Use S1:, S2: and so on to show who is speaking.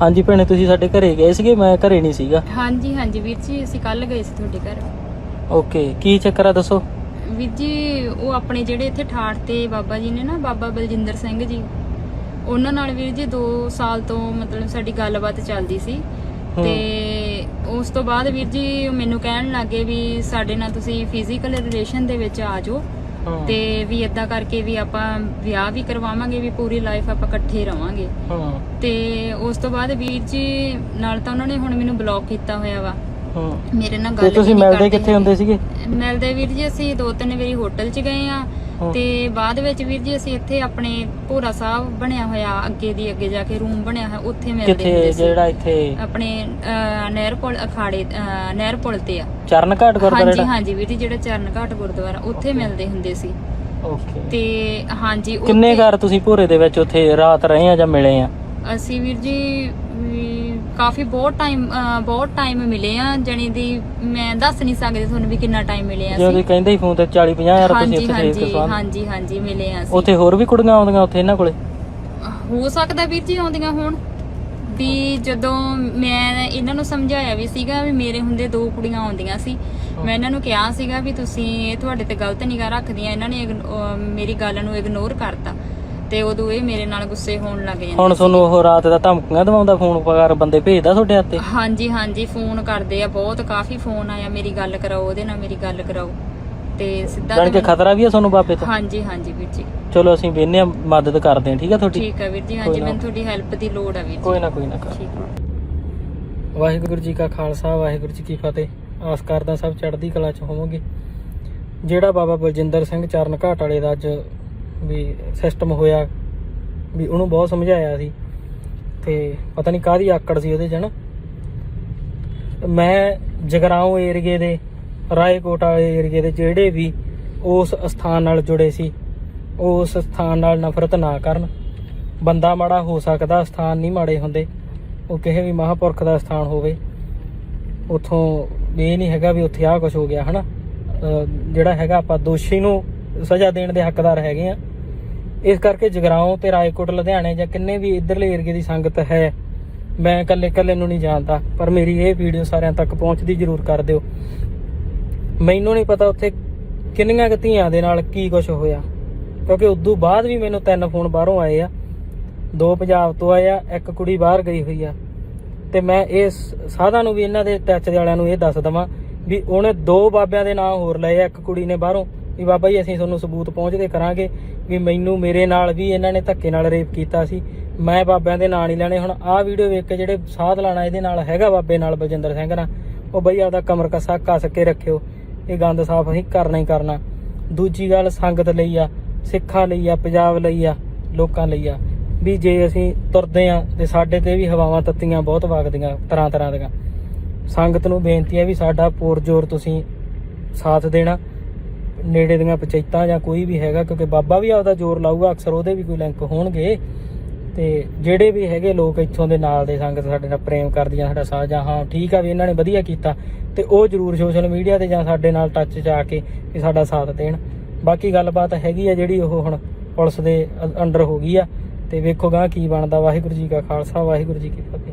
S1: ਹਾਂਜੀ ਭੈਣੇ ਤੁਸੀਂ ਸਾਡੇ ਘਰੇ ਗਏ ਸੀਗੇ? ਮੈਂ ਘਰੇ ਨਹੀਂ ਸੀਗਾ।
S2: ਹਾਂਜੀ ਹਾਂਜੀ ਵੀਰ ਜੀ ਅਸੀਂ ਕੱਲ ਗਏ ਸੀ ਤੁਹਾਡੇ ਘਰ।
S1: ਓਕੇ ਕੀ ਚੱਕਰ ਆ ਦੱਸੋ?
S2: ਵੀਰ ਜੀ ਉਹ ਆਪਣੇ ਜਿਹੜੇ ਇੱਥੇ ਠਾਠ ਤੇ ਬਾਬਾ ਜੀ ਨੇ ਨਾ ਬਾਬਾ ਬਲਜਿੰਦਰ ਸਿੰਘ ਜੀ ਉਹਨਾਂ ਨਾਲ ਵੀਰ ਜੀ 2 ਸਾਲ ਤੋਂ ਮਤਲਬ ਸਾਡੀ ਗੱਲਬਾਤ ਚੱਲਦੀ ਸੀ।
S1: ਹੂੰ।
S2: ਤੇ ਉਸ ਤੋਂ ਬਾਅਦ ਵੀਰ ਜੀ ਉਹ ਮੈਨੂੰ ਕਹਿਣ ਲੱਗੇ ਵੀ ਸਾਡੇ ਨਾਲ ਤੁਸੀਂ ਫਿਜ਼ੀਕਲ ਰਿਲੇਸ਼ਨ ਦੇ ਵਿੱਚ ਆ ਜਾਓ। ਤੇ ਵੀ ਇਦਾਂ ਕਰਕੇ ਵੀ ਆਪਾਂ ਵਿਆਹ ਵੀ ਕਰਵਾਵਾਂਗੇ ਵੀ ਪੂਰੀ ਲਾਈਫ ਆਪਾਂ ਇਕੱਠੇ ਰਵਾਂਗੇ।
S1: ਹਾਂ।
S2: ਤੇ ਉਸ ਤੋਂ ਬਾਅਦ ਵੀਰ ਜੀ ਨਾਲ ਤਾਂ ਉਹਨਾਂ ਨੇ ਹੁਣ ਮੈਨੂੰ ਬਲੌਕ ਕੀਤਾ ਹੋਇਆ ਵਾ।
S1: ਹਾਂ।
S2: ਮੇਰੇ ਨਾਲ
S1: ਤੇ
S2: ਗੱਲ
S1: ਤੁਸੀਂ
S2: ਵੀ ਨਹੀਂ
S1: ਮਿਲਦੇ ਕਿੱਥੇ ਹੁੰਦੇ ਸੀਗੇ?
S2: ਮਿਲਦੇ ਵੀਰ ਜੀ ਅਸੀਂ ਦੋ ਤਿੰਨ ਵਾਰੀ ਹੋਟਲ 'ਚ ਗਏ ਆ। ਤੇ ਬਾਅਦ ਵਿੱਚ ਵੀਰ ਜੀ ਅਸੀਂ ਇੱਥੇ ਆਪਣੇ ਭੋਰਾ ਸਾਹਿਬ ਬਣਿਆ ਹੋਇਆ ਅੱਗੇ ਦੀ ਅੱਗੇ ਜਾ ਕੇ ਰੂਮ ਬਣਿਆ ਹੋਇਆ ਉੱਥੇ ਮਿਲਦੇ
S1: ਕਿੱਥੇ
S2: ਹੁੰਦੇ ਸੀ।
S1: ਜਿਹੜਾ ਇੱਥੇ?
S2: ਆਪਣੇ ਅਹ, ਨਹਿਰ ਪੁਲ ਅਖਾੜੇ ਅਹ, ਨਹਿਰ ਪੁਲ ਤੇ ਆ।
S1: ਚਰਨ ਘਾਟ ਗੁਰਦੁਆਰਾ
S2: ਹਾਂਜੀ ਹਾਂਜੀ ਵੀਰ ਜੀ ਜਿਹੜਾ ਚਰਨ ਘਾਟ ਗੁਰਦੁਆਰਾ ਉੱਥੇ ਮਿਲਦੇ ਹੁੰਦੇ ਸੀ।
S1: ਓਕੇ
S2: ਤੇ ਹਾਂਜੀ
S1: ਕਿੰਨੇ
S2: ਉੱਥੇ-
S1: ਘਰ ਤੁਸੀਂ ਭੋਰੇ ਦੇ ਵਿੱਚ ਉੱਥੇ ਰਾਤ ਰਹੇ ਆ ਜਾਂ ਮਿਲੇ ਆ?
S2: ਅਸੀਂ ਵੀਰ ਜੀ ਵੀ ਕਾਫੀ ਬਹੁਤ ਟਾਈਮ ਬਹੁਤ ਟਾਈਮ ਮਿਲੇ ਆ ਜਣੀ ਦੀ ਮੈਂ ਦੱਸ ਨਹੀਂ ਸਕਦੀ ਤੁਹਾਨੂੰ ਵੀ ਕਿੰਨਾ ਟਾਈਮ ਮਿਲੇ ਆ
S1: ਜਿਵੇਂ ਤੁਸੀਂ
S2: ਅਸੀਂ
S1: ਕਹਿੰਦੇ ਸੀ ਫੋਨ ਤੇ 40 50 ਹਜ਼ਾਰ
S2: ਹਾਂਜੀ
S1: ਉੱਥੇ ਸੇਵ
S2: ਹਾਂਜੀ ਹਾਂਜੀ ਹਾਂਜੀ ਮਿਲੇ ਆ ਅਸੀਂ
S1: ਉੱਥੇ ਹੋਰ ਵੀ ਕੁੜੀਆਂ ਆਉਂਦੀਆਂ ਉੱਥੇ ਇਹਨਾਂ ਕੋਲੇ?
S2: ਹੋ ਸਕਦਾ ਵੀਰ ਜੀ ਆਉਂਦੀਆਂ ਹੋਣ। ਵੀ ਜਦੋਂ ਮੈਂ ਇਹਨਾਂ ਨੂੰ ਸਮਝਾਇਆ ਵੀ ਸੀਗਾ ਵੀ ਮੇਰੇ ਹੁੰਦੇ ਦੋ ਕੁੜੀਆਂ ਆਉਂਦੀਆਂ ਸੀ। ਮੈਂ ਇਹਨਾਂ ਨੂੰ ਕਿਹਾ ਸੀਗਾ ਵੀ ਤੁਸੀਂ ਇਹ ਤੁਹਾਡੇ ਤੇ ਗਲਤ ਨਿਗਾਹ ਰੱਖਦੀਆਂ ਇਹਨਾਂ ਨੇ ਮੇਰੀ ਗੱਲ ਨੂੰ ਇਗਨੋਰ ਕਰਤਾ। ਤੇ ਉਦੋਂ ਇਹ ਮੇਰੇ ਨਾਲ ਗੁੱਸੇ ਹੋਣ ਲੱਗ ਜਾਂਦੇ
S1: ਹੁਣ। ਤੁਹਾਨੂੰ ਉਹ ਰਾਤ ਦਾ ਧਮਕੀਆਂ ਦਵਾਉਂਦਾ ਫੋਨ ਵਗਾਰ ਬੰਦੇ ਭੇਜਦਾ ਤੁਹਾਡੇ ਹੱਥੇ
S2: ਹਾਂਜੀ ਹਾਂਜੀ ਫੋਨ ਕਰਦੇ ਆ ਬਹੁਤ ਕਾਫੀ ਫੋਨ ਆਇਆ ਮੇਰੀ ਗੱਲ ਕਰਾਓ ਉਹਦੇ ਨਾਲ ਮੇਰੀ ਗੱਲ ਕਰਾਓ। ਤੇ ਸਿੱਧਾ
S1: ਜਾਣ ਕੇ
S2: ਤਾਂ
S1: ਖਤਰਾ ਵੀ ਹੈ ਤੁਹਾਨੂੰ ਬਾਬੇ ਤੋਂ?
S2: ਹਾਂਜੀ ਹਾਂਜੀ ਵੀਰ ਜੀ।
S1: ਚਲੋ ਅਸੀਂ ਵੇਨੇ ਮਦਦ ਕਰਦੇ ਹਾਂ ਠੀਕ ਹੈ ਤੁਹਾਡੀ?
S2: ਠੀਕ ਆ ਵੀਰ ਜੀ
S1: ਕੋਈ
S2: ਹਾਂਜੀ
S1: ਨਾ।
S2: ਮੈਨੂੰ ਤੁਹਾਡੀ ਹੈਲਪ ਦੀ ਲੋੜ ਆ ਵੀਰ
S1: ਕੋਈ
S2: ਜੀ
S1: ਨਾ ਕੋਈ ਨਾ ਕਰ।
S2: ਠੀਕ ਆ।
S1: ਵਾਹਿਗੁਰੂ ਜੀ ਕਾ ਖਾਲਸਾ ਵਾਹਿਗੁਰੂ ਜੀ ਕੀ ਫਤਿਹ। ਆਸ ਕਰਦਾ ਸਭ ਚੜ੍ਹਦੀ ਕਲਾ ਚ ਹੋਵੋਗੇ। ਜਿਹੜਾ ਬਾਬਾ ਬਲਜਿੰਦਰ ਸਿੰਘ ਚਰਨ ਘਾਟ ਵਾਲੇ ਦਾ ਅੱਜ ਵੀ ਸਿਸਟਮ ਹੋਇਆ, ਵੀ ਉਹਨੂੰ ਬਹੁਤ ਸਮਝਾਇਆ ਸੀ। ਤੇ ਪਤਾ ਨਹੀਂ ਕਾਹਦੀ ਆਕੜ ਸੀ ਉਹਦੇ ਚ ਨਾ ਮੈਂ ਜਗਰਾਉਂ ਏਰੀਏ ਦੇ, ਰਾਏਕੋਟ ਵਾਲੇ ਏਰੀਏ ਦੇ ਜਿਹੜੇ ਵੀ ਉਸ ਸਥਾਨ ਨਾਲ ਜੁੜੇ ਸੀ, ਉਸ ਸਥਾਨ ਨਾਲ ਨਫ਼ਰਤ ਨਾ ਕਰਨ। ਬੰਦਾ ਮਾੜਾ ਹੋ ਸਕਦਾ, ਸਥਾਨ ਨਹੀਂ ਮਾੜੇ ਹੁੰਦੇ। ਉਹ ਕਿਸੇ ਵੀ ਮਹਾਪੁਰਖ ਦਾ ਸਥਾਨ ਹੋਵੇ। ਉਥੋਂ ਇਹ ਨਹੀਂ ਹੈਗਾ ਵੀ ਉੱਥੇ ਆਹ ਕੁਝ ਹੋ ਗਿਆ ਹਨਾ। ਅਹ ਜਿਹੜਾ ਹੈਗਾ ਆਪਾਂ ਦੋਸ਼ੀ ਨੂੰ ਸਜ਼ਾ ਦੇਣ ਦੇ ਹੱਕਦਾਰ ਹੈਗੇ ਆ। ਇਸ ਕਰਕੇ ਜਗਰਾਉਂ ਤੇ ਰਾਏਕੋਟ, ਲੁਧਿਆਣੇ ਜਾਂ ਕਿੰਨੇ ਵੀ ਇਧਰਲੇ ਏਰੀਏ ਦੀ ਸੰਗਤ ਹੈ, ਮੈਂ ਇਕੱਲੇ ਇਕੱਲੇ ਨੂੰ ਨਹੀਂ ਜਾਣਦਾ, ਪਰ ਮੇਰੀ ਇਹ ਵੀਡੀਓ ਸਾਰਿਆਂ ਤੱਕ ਪਹੁੰਚਦੀ ਜ਼ਰੂਰ ਕਰ ਦਿਓ। ਮੈਨੂੰ ਨਹੀਂ ਪਤਾ ਉੱਥੇ ਕਿੰਨੀਆਂ ਕੁ ਧੀਆਂ ਦੇ ਨਾਲ ਕੀ ਕੁਝ ਹੋਇਆ, ਕਿਉਂਕਿ ਉਦੋਂ ਬਾਅਦ ਵੀ ਮੈਨੂੰ ਤਿੰਨ ਫੋਨ ਬਾਹਰੋਂ ਆਏ ਆ। ਦੋ ਪੰਜਾਬ ਤੋਂ ਆਏ ਆ, ਇੱਕ ਕੁੜੀ ਬਾਹਰ ਗਈ ਹੋਈ ਆ। ਤੇ ਮੈਂ ਇਸ ਸਾਧਾਂ ਨੂੰ ਵੀ ਇਹਨਾਂ ਦੇ ਟੱਚ ਦੇ ਵਾਲਿਆਂ ਨੂੰ ਇਹ ਦੱਸ ਦਵਾਂ ਵੀ ਉਹਨੇ ਦੋ ਬਾਬਿਆਂ ਦੇ ਨਾਂ ਹੋਰ ਲਏ ਆ, ਇੱਕ ਕੁੜੀ ਨੇ ਬਾਹਰੋਂ। ਵੀ ਬਾਬਾ ਜੀ, ਅਸੀਂ ਤੁਹਾਨੂੰ ਸਬੂਤ ਪਹੁੰਚਦੇ ਕਰਾਂਗੇ ਵੀ ਮੈਨੂੰ ਮੇਰੇ ਨਾਲ ਵੀ ਇਹਨਾਂ ਨੇ ਧੱਕੇ ਨਾਲ ਰੇਪ ਕੀਤਾ ਸੀ। ਮੈਂ ਬਾਬਿਆਂ ਦੇ ਨਾਂ ਨਹੀਂ ਲੈਣੇ। ਹੁਣ ਆਹ ਵੀਡੀਓ ਵੇਖ ਕੇ ਜਿਹੜੇ ਸਾਧ ਲਾਣਾ ਇਹਦੇ ਨਾਲ ਹੈਗਾ ਬਾਬੇ ਨਾਲ ਬਲਜਿੰਦਰ ਸਿੰਘ ਨਾਲ, ਉਹ ਬਈ ਆਪਦਾ ਕਮਰ ਕੱਸਾ ਕੱਸ ਕੇ ਰੱਖਿਓ। ਇਹ ਗੰਦ ਸਾਫ਼ ਅਸੀਂ ਕਰਨਾ ਹੀ ਕਰਨਾ। ਦੂਜੀ ਗੱਲ ਸੰਗਤ ਲਈ ਆ, ਸਿੱਖਾਂ ਲਈ ਆ, ਪੰਜਾਬ ਲਈ ਆ, ਲੋਕਾਂ ਲਈ ਆ। ਵੀ ਜੇ ਅਸੀਂ ਤੁਰਦੇ ਆ ਤੇ ਸਾਡੇ ਤੇ ਵੀ ਹਵਾਵਾਂ ਤੱਤੀਆਂ ਬਹੁਤ ਵਗਦੀਆਂ, ਤਰ੍ਹਾਂ ਤਰ੍ਹਾਂ ਦੀਆਂ। ਸੰਗਤ ਨੂੰ ਬੇਨਤੀ ਹੈ ਵੀ ਸਾਡਾ ਪੂਰ ਜ਼ੋਰ ਤੁਸੀਂ ਸਾਥ ਦੇਣਾ। ਨੇੜੇ ਦੀਆਂ ਪੰਚਾਇਤਾਂ ਜਾਂ ਕੋਈ ਵੀ ਹੈਗਾ, ਕਿਉਂਕਿ ਬਾਬਾ ਵੀ ਆਪਦਾ ਜ਼ੋਰ ਲਾਊਗਾ, ਅਕਸਰ ਉਹਦੇ ਵੀ ਕੋਈ ਲਿੰਕ ਹੋਣਗੇ। ਤੇ ਜਿਹੜੇ ਵੀ ਹੈਗੇ ਲੋਕ ਇੱਥੋਂ ਦੇ ਨਾਲ ਦੇ ਸੰਗਤ ਸਾਡੇ ਨਾਲ ਪ੍ਰੇਮ ਕਰਦੀਆਂ, ਸਾਡਾ ਸਾਥ ਜਾਂ ਹਾਂ, ਠੀਕ ਆ ਵੀ ਇਹਨਾਂ ਨੇ ਵਧੀਆ ਕੀਤਾ, ਤੇ ਉਹ ਜ਼ਰੂਰ ਸੋਸ਼ਲ ਮੀਡੀਆ ਤੇ ਜਾਂ ਸਾਡੇ ਨਾਲ ਟੱਚ 'ਚ ਆ ਕੇ ਵੀ ਸਾਡਾ ਸਾਥ ਦੇਣ। ਬਾਕੀ ਗੱਲਬਾਤ ਹੈਗੀ ਆ ਜਿਹੜੀ ਉਹ ਹੁਣ ਪੁਲਿਸ ਦੇ ਅ- ਅੰਡਰ ਹੋ ਗਈ ਆ, ਤੇ ਵੇਖੋ ਗਾਂ ਕੀ ਬਣਦਾ। ਵਾਹਿਗੁਰੂ ਜੀ ਕਾ ਖਾਲਸਾ, ਵਾਹਿਗੁਰੂ ਜੀ ਕੀ ਫਤਿਹ।